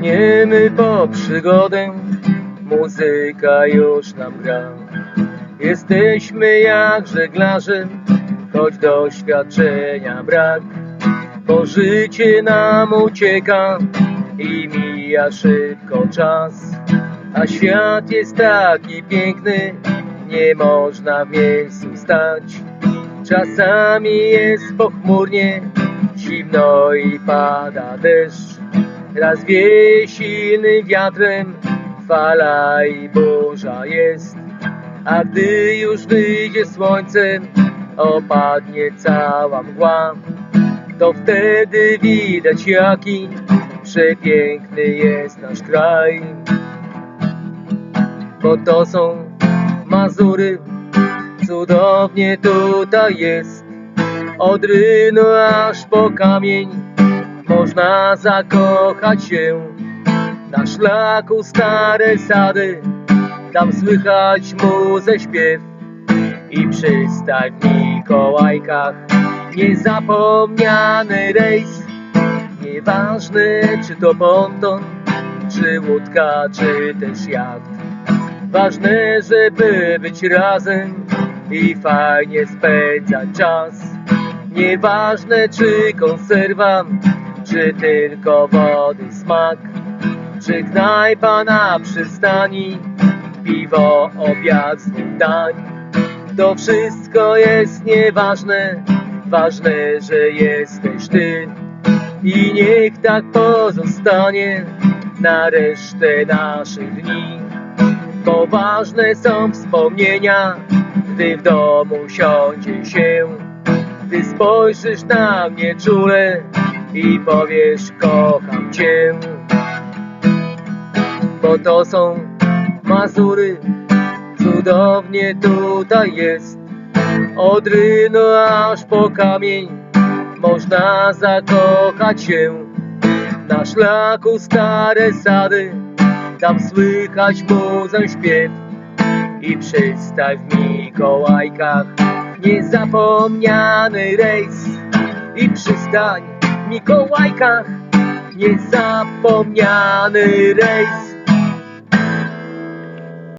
Płyniemy po przygodę, muzyka już nam gra. Jesteśmy jak żeglarze, choć doświadczenia brak. Bo życie nam ucieka i mija szybko czas. A świat jest taki piękny, nie można w miejscu stać. Czasami jest pochmurnie, zimno i pada deszcz. Raz wieje silnym wiatrem, fala i burza jest. A gdy już wyjdzie słońce, opadnie cała mgła. To wtedy widać jaki przepiękny jest nasz kraj. Bo to są Mazury, cudownie tutaj jest. Od Rynu aż po kamień można zakochać się. Na szlaku stare sady, tam słychać muzę śpiew. I przystań w Mikołajkach, niezapomniany rejs. Nieważne czy to ponton, czy łódka, czy też jacht. Ważne, żeby być razem i fajnie spędzać czas. Nieważne czy konserwa, czy tylko wody smak, czy knajpa na przystani, piwo, obiad z dwóch dań. To wszystko jest nieważne, ważne, że jesteś ty. I niech tak pozostanie na resztę naszych dni. Bo ważne są wspomnienia, gdy w domu siądzie się. Gdy spojrzysz na mnie czule i powiesz kocham cię. Bo to są Mazury, cudownie tutaj jest. Od Rynu aż po kamień można zakochać się. Na szlaku stare sady tam słychać muzę śpiew i przystań w Mikołajkach niezapomniany rejs i przystań Mikołajkach niezapomniany rejs